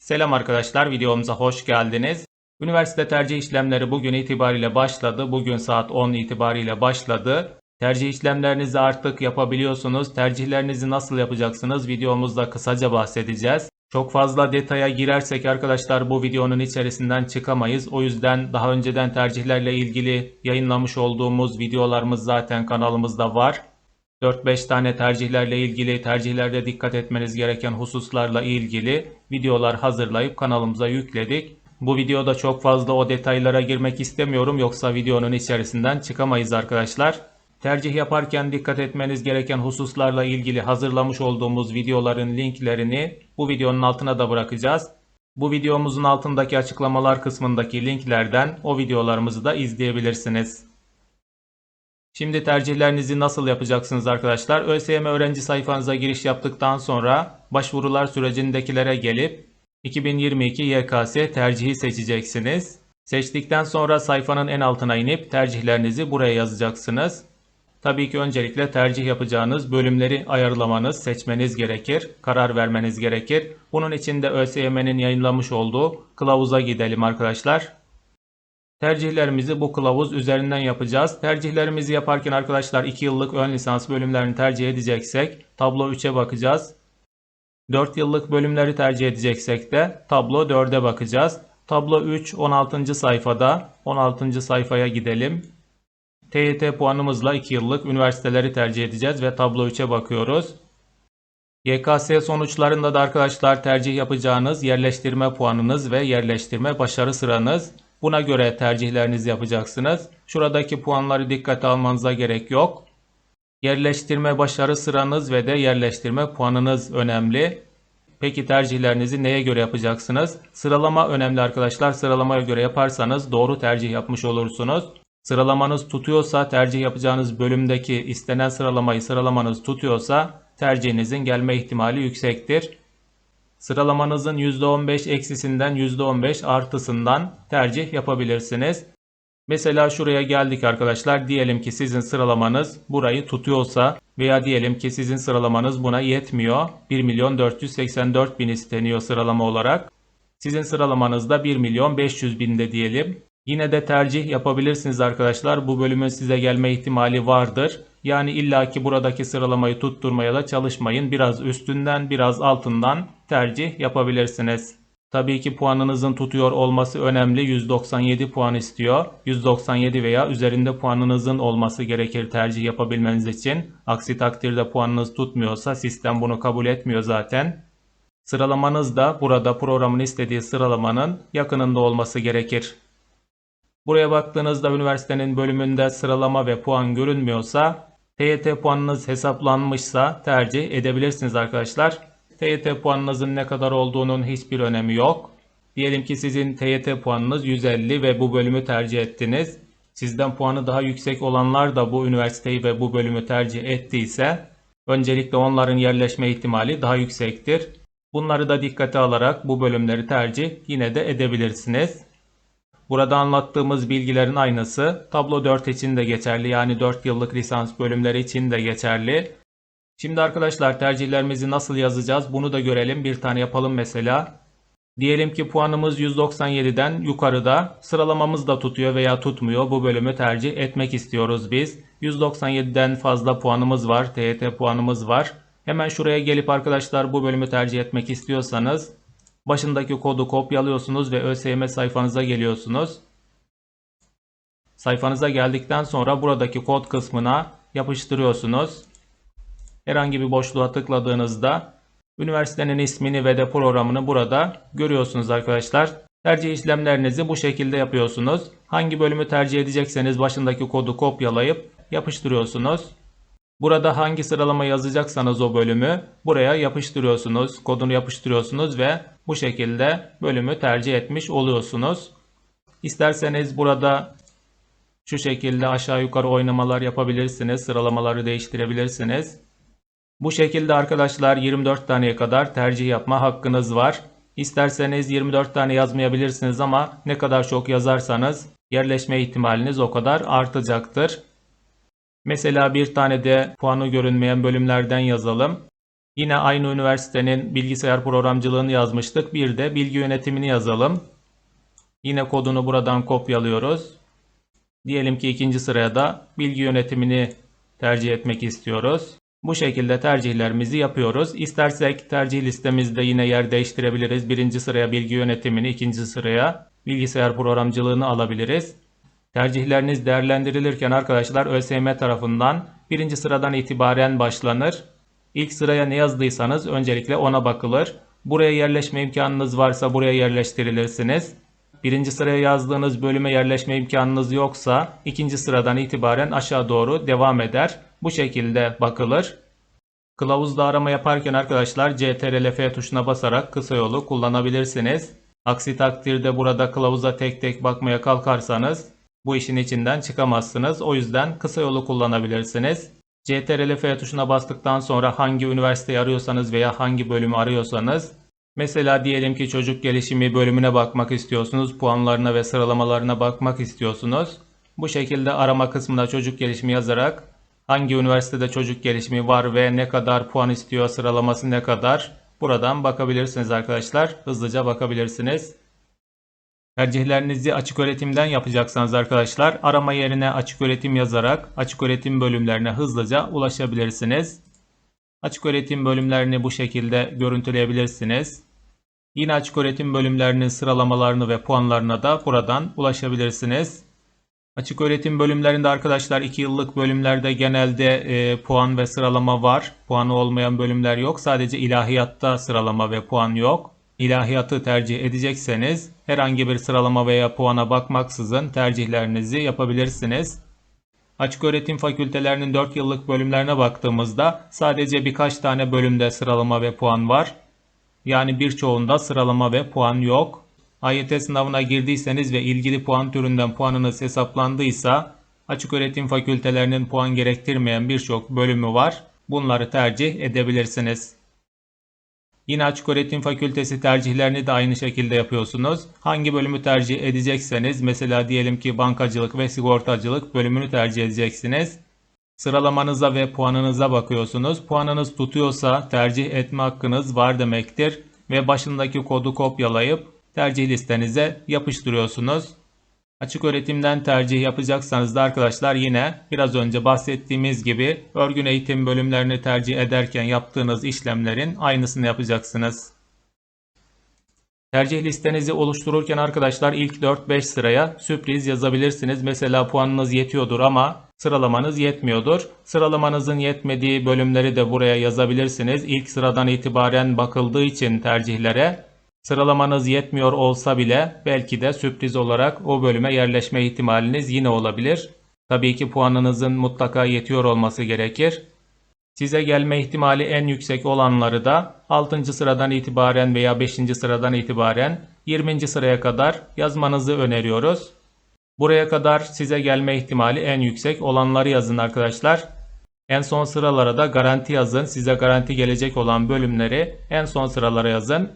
Selam arkadaşlar, videomuza hoş geldiniz. Üniversite tercih işlemleri bugün itibariyle başladı. Bugün saat 10 itibariyle başladı. Tercih işlemlerinizi artık yapabiliyorsunuz. Tercihlerinizi nasıl yapacaksınız? Videomuzda kısaca bahsedeceğiz. Çok fazla detaya girersek arkadaşlar bu videonun içerisinden çıkamayız. O yüzden daha önceden tercihlerle ilgili yayınlamış olduğumuz videolarımız zaten kanalımızda var. 4-5 tane tercihlerle ilgili, tercihlerde dikkat etmeniz gereken hususlarla ilgili videolar hazırlayıp kanalımıza yükledik. Bu videoda çok fazla o detaylara girmek istemiyorum yoksa videonun içerisinden çıkamayız arkadaşlar. Tercih yaparken dikkat etmeniz gereken hususlarla ilgili hazırlamış olduğumuz videoların linklerini bu videonun altına da bırakacağız. Bu videomuzun altındaki açıklamalar kısmındaki linklerden o videolarımızı da izleyebilirsiniz. Şimdi tercihlerinizi nasıl yapacaksınız arkadaşlar? ÖSYM öğrenci sayfanıza giriş yaptıktan sonra başvurular sürecindekilere gelip 2022 YKS tercihi seçeceksiniz. Seçtikten sonra sayfanın en altına inip tercihlerinizi buraya yazacaksınız. Tabii ki öncelikle tercih yapacağınız bölümleri ayarlamanız, seçmeniz gerekir, karar vermeniz gerekir. Bunun için de ÖSYM'nin yayınlamış olduğu kılavuza gidelim arkadaşlar. Tercihlerimizi bu kılavuz üzerinden yapacağız. Tercihlerimizi yaparken arkadaşlar 2 yıllık ön lisans bölümlerini tercih edeceksek tablo 3'e bakacağız. 4 yıllık bölümleri tercih edeceksek de tablo 4'e bakacağız. Tablo 3 16. sayfada 16. sayfaya gidelim. TYT puanımızla 2 yıllık üniversiteleri tercih edeceğiz ve tablo 3'e bakıyoruz. YKS sonuçlarında da arkadaşlar tercih yapacağınız yerleştirme puanınız ve yerleştirme başarı sıranız. Buna göre tercihlerinizi yapacaksınız. Şuradaki puanları dikkate almanıza gerek yok. Yerleştirme başarı sıranız ve de yerleştirme puanınız önemli. Peki tercihlerinizi neye göre yapacaksınız? Sıralama önemli arkadaşlar. Sıralamaya göre yaparsanız doğru tercih yapmış olursunuz. Sıralamanız tutuyorsa tercih yapacağınız bölümdeki istenen sıralamayı sıralamanız tutuyorsa tercihinizin gelme ihtimali yüksektir. Sıralamanızın %15 eksisinden %15 artısından tercih yapabilirsiniz. Mesela şuraya geldik arkadaşlar. Diyelim ki sizin sıralamanız burayı tutuyorsa veya diyelim ki sizin sıralamanız buna yetmiyor. 1 milyon 484 bin isteniyor sıralama olarak. Sizin sıralamanızda 1 milyon 500 binde diyelim. Yine de tercih yapabilirsiniz arkadaşlar. Bu bölümün size gelme ihtimali vardır. Yani illaki buradaki sıralamayı tutturmaya da çalışmayın. Biraz üstünden biraz altından tercih yapabilirsiniz. Tabii ki puanınızın tutuyor olması önemli. 197 puan istiyor. 197 veya üzerinde puanınızın olması gerekir tercih yapabilmeniz için. Aksi takdirde puanınız tutmuyorsa sistem bunu kabul etmiyor zaten. Sıralamanız da burada programın istediği sıralamanın yakınında olması gerekir. Buraya baktığınızda üniversitenin bölümünde sıralama ve puan görünmüyorsa TYT puanınız hesaplanmışsa tercih edebilirsiniz arkadaşlar. TYT puanınızın ne kadar olduğunun hiçbir önemi yok. Diyelim ki sizin TYT puanınız 150 ve bu bölümü tercih ettiniz. Sizden puanı daha yüksek olanlar da bu üniversiteyi ve bu bölümü tercih ettiyse öncelikle onların yerleşme ihtimali daha yüksektir. Bunları da dikkate alarak bu bölümleri tercih yine de edebilirsiniz. Burada anlattığımız bilgilerin aynısı tablo 4 için de geçerli yani 4 yıllık lisans bölümleri için de geçerli. Şimdi arkadaşlar tercihlerimizi nasıl yazacağız bunu da görelim. Bir tane yapalım mesela. Diyelim ki puanımız 197'den yukarıda sıralamamız da tutuyor veya tutmuyor. Bu bölümü tercih etmek istiyoruz biz. 197'den fazla puanımız var. TYT puanımız var. Hemen şuraya gelip arkadaşlar bu bölümü tercih etmek istiyorsanız başındaki kodu kopyalıyorsunuz ve ÖSYM sayfanıza geliyorsunuz. Sayfanıza geldikten sonra buradaki kod kısmına yapıştırıyorsunuz. Herhangi bir boşluğa tıkladığınızda üniversitenin ismini ve de programını burada görüyorsunuz arkadaşlar. Tercih işlemlerinizi bu şekilde yapıyorsunuz. Hangi bölümü tercih edecekseniz başındaki kodu kopyalayıp yapıştırıyorsunuz. Burada hangi sıralama yazacaksanız o bölümü buraya yapıştırıyorsunuz. Kodunu yapıştırıyorsunuz ve bu şekilde bölümü tercih etmiş oluyorsunuz. İsterseniz burada şu şekilde aşağı yukarı oynamalar yapabilirsiniz. Sıralamaları değiştirebilirsiniz. Bu şekilde arkadaşlar 24 taneye kadar tercih yapma hakkınız var. İsterseniz 24 tane yazmayabilirsiniz ama ne kadar çok yazarsanız yerleşme ihtimaliniz o kadar artacaktır. Mesela bir tane de puanı görünmeyen bölümlerden yazalım. Yine aynı üniversitenin bilgisayar programcılığını yazmıştık. Bir de bilgi yönetimini yazalım. Yine kodunu buradan kopyalıyoruz. Diyelim ki ikinci sıraya da bilgi yönetimini tercih etmek istiyoruz. Bu şekilde tercihlerimizi yapıyoruz. İstersek tercih listemizde yine yer değiştirebiliriz. Birinci sıraya bilgi yönetimini, ikinci sıraya bilgisayar programcılığını alabiliriz. Tercihleriniz değerlendirilirken arkadaşlar ÖSYM tarafından birinci sıradan itibaren başlanır. İlk sıraya ne yazdıysanız öncelikle ona bakılır. Buraya yerleşme imkanınız varsa buraya yerleştirilirsiniz. Birinci sıraya yazdığınız bölüme yerleşme imkanınız yoksa ikinci sıradan itibaren aşağı doğru devam eder. Bu şekilde bakılır. Kılavuzda arama yaparken arkadaşlar CTRL-F tuşuna basarak kısa yolu kullanabilirsiniz. Aksi takdirde burada kılavuza tek tek bakmaya kalkarsanız bu işin içinden çıkamazsınız. O yüzden kısa yolu kullanabilirsiniz. CTRL-F tuşuna bastıktan sonra hangi üniversiteyi arıyorsanız veya hangi bölümü arıyorsanız Mesela diyelim ki çocuk gelişimi bölümüne bakmak istiyorsunuz, puanlarına ve sıralamalarına bakmak istiyorsunuz. Bu şekilde arama kısmına çocuk gelişimi yazarak hangi üniversitede çocuk gelişimi var ve ne kadar puan istiyor, sıralaması ne kadar buradan bakabilirsiniz arkadaşlar. Hızlıca bakabilirsiniz. Tercihlerinizi açık öğretimden yapacaksanız arkadaşlar arama yerine açık öğretim yazarak açık öğretim bölümlerine hızlıca ulaşabilirsiniz. Açık öğretim bölümlerini bu şekilde görüntüleyebilirsiniz. Yine açık öğretim bölümlerinin sıralamalarını ve puanlarına da buradan ulaşabilirsiniz. Açık öğretim bölümlerinde arkadaşlar 2 yıllık bölümlerde genelde e, puan ve sıralama var. Puanı olmayan bölümler yok. Sadece ilahiyatta sıralama ve puan yok. İlahiyatı tercih edecekseniz herhangi bir sıralama veya puana bakmaksızın tercihlerinizi yapabilirsiniz. Açık öğretim fakültelerinin 4 yıllık bölümlerine baktığımızda sadece birkaç tane bölümde sıralama ve puan var. Yani birçoğunda sıralama ve puan yok. AYT sınavına girdiyseniz ve ilgili puan türünden puanınız hesaplandıysa açık öğretim fakültelerinin puan gerektirmeyen birçok bölümü var. Bunları tercih edebilirsiniz. Yine açık öğretim fakültesi tercihlerini de aynı şekilde yapıyorsunuz. Hangi bölümü tercih edecekseniz mesela diyelim ki bankacılık ve sigortacılık bölümünü tercih edeceksiniz. Sıralamanıza ve puanınıza bakıyorsunuz. Puanınız tutuyorsa tercih etme hakkınız var demektir ve başındaki kodu kopyalayıp tercih listenize yapıştırıyorsunuz. Açık öğretimden tercih yapacaksanız da arkadaşlar yine biraz önce bahsettiğimiz gibi örgün eğitim bölümlerini tercih ederken yaptığınız işlemlerin aynısını yapacaksınız. Tercih listenizi oluştururken arkadaşlar ilk 4-5 sıraya sürpriz yazabilirsiniz. Mesela puanınız yetiyordur ama sıralamanız yetmiyordur. Sıralamanızın yetmediği bölümleri de buraya yazabilirsiniz. İlk sıradan itibaren bakıldığı için tercihlere Sıralamanız yetmiyor olsa bile belki de sürpriz olarak o bölüme yerleşme ihtimaliniz yine olabilir. Tabii ki puanınızın mutlaka yetiyor olması gerekir. Size gelme ihtimali en yüksek olanları da 6. sıradan itibaren veya 5. sıradan itibaren 20. sıraya kadar yazmanızı öneriyoruz. Buraya kadar size gelme ihtimali en yüksek olanları yazın arkadaşlar. En son sıralara da garanti yazın. Size garanti gelecek olan bölümleri en son sıralara yazın.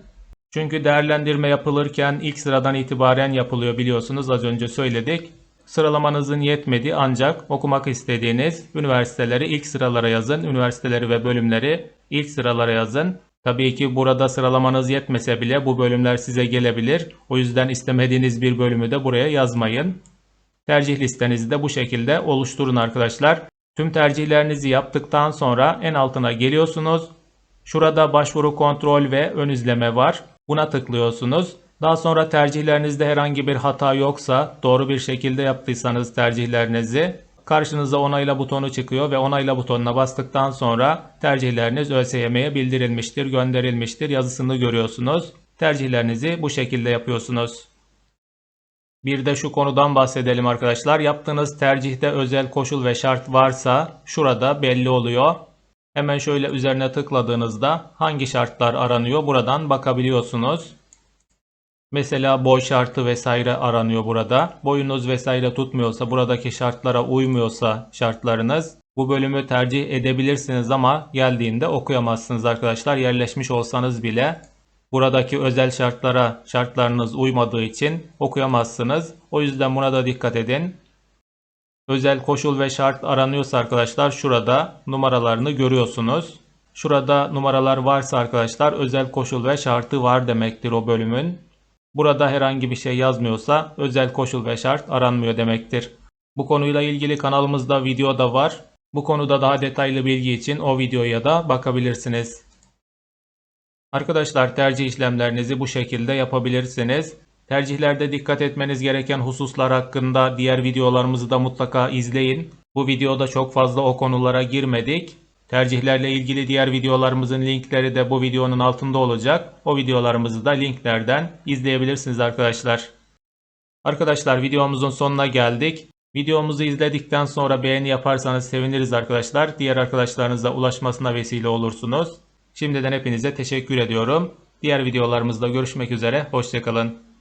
Çünkü değerlendirme yapılırken ilk sıradan itibaren yapılıyor biliyorsunuz az önce söyledik. Sıralamanızın yetmedi ancak okumak istediğiniz üniversiteleri ilk sıralara yazın. Üniversiteleri ve bölümleri ilk sıralara yazın. Tabii ki burada sıralamanız yetmese bile bu bölümler size gelebilir. O yüzden istemediğiniz bir bölümü de buraya yazmayın. Tercih listenizi de bu şekilde oluşturun arkadaşlar. Tüm tercihlerinizi yaptıktan sonra en altına geliyorsunuz. Şurada başvuru kontrol ve ön izleme var. Buna tıklıyorsunuz. Daha sonra tercihlerinizde herhangi bir hata yoksa doğru bir şekilde yaptıysanız tercihlerinizi karşınıza onayla butonu çıkıyor ve onayla butonuna bastıktan sonra tercihleriniz ÖSYM'ye bildirilmiştir, gönderilmiştir yazısını görüyorsunuz. Tercihlerinizi bu şekilde yapıyorsunuz. Bir de şu konudan bahsedelim arkadaşlar. Yaptığınız tercihte özel koşul ve şart varsa şurada belli oluyor. Hemen şöyle üzerine tıkladığınızda hangi şartlar aranıyor buradan bakabiliyorsunuz. Mesela boy şartı vesaire aranıyor burada. Boyunuz vesaire tutmuyorsa buradaki şartlara uymuyorsa şartlarınız bu bölümü tercih edebilirsiniz ama geldiğinde okuyamazsınız arkadaşlar. Yerleşmiş olsanız bile buradaki özel şartlara şartlarınız uymadığı için okuyamazsınız. O yüzden buna da dikkat edin. Özel koşul ve şart aranıyorsa arkadaşlar şurada numaralarını görüyorsunuz. Şurada numaralar varsa arkadaşlar özel koşul ve şartı var demektir o bölümün. Burada herhangi bir şey yazmıyorsa özel koşul ve şart aranmıyor demektir. Bu konuyla ilgili kanalımızda video da var. Bu konuda daha detaylı bilgi için o videoya da bakabilirsiniz. Arkadaşlar tercih işlemlerinizi bu şekilde yapabilirsiniz. Tercihlerde dikkat etmeniz gereken hususlar hakkında diğer videolarımızı da mutlaka izleyin. Bu videoda çok fazla o konulara girmedik. Tercihlerle ilgili diğer videolarımızın linkleri de bu videonun altında olacak. O videolarımızı da linklerden izleyebilirsiniz arkadaşlar. Arkadaşlar videomuzun sonuna geldik. Videomuzu izledikten sonra beğeni yaparsanız seviniriz arkadaşlar. Diğer arkadaşlarınıza ulaşmasına vesile olursunuz. Şimdiden hepinize teşekkür ediyorum. Diğer videolarımızda görüşmek üzere. Hoşçakalın.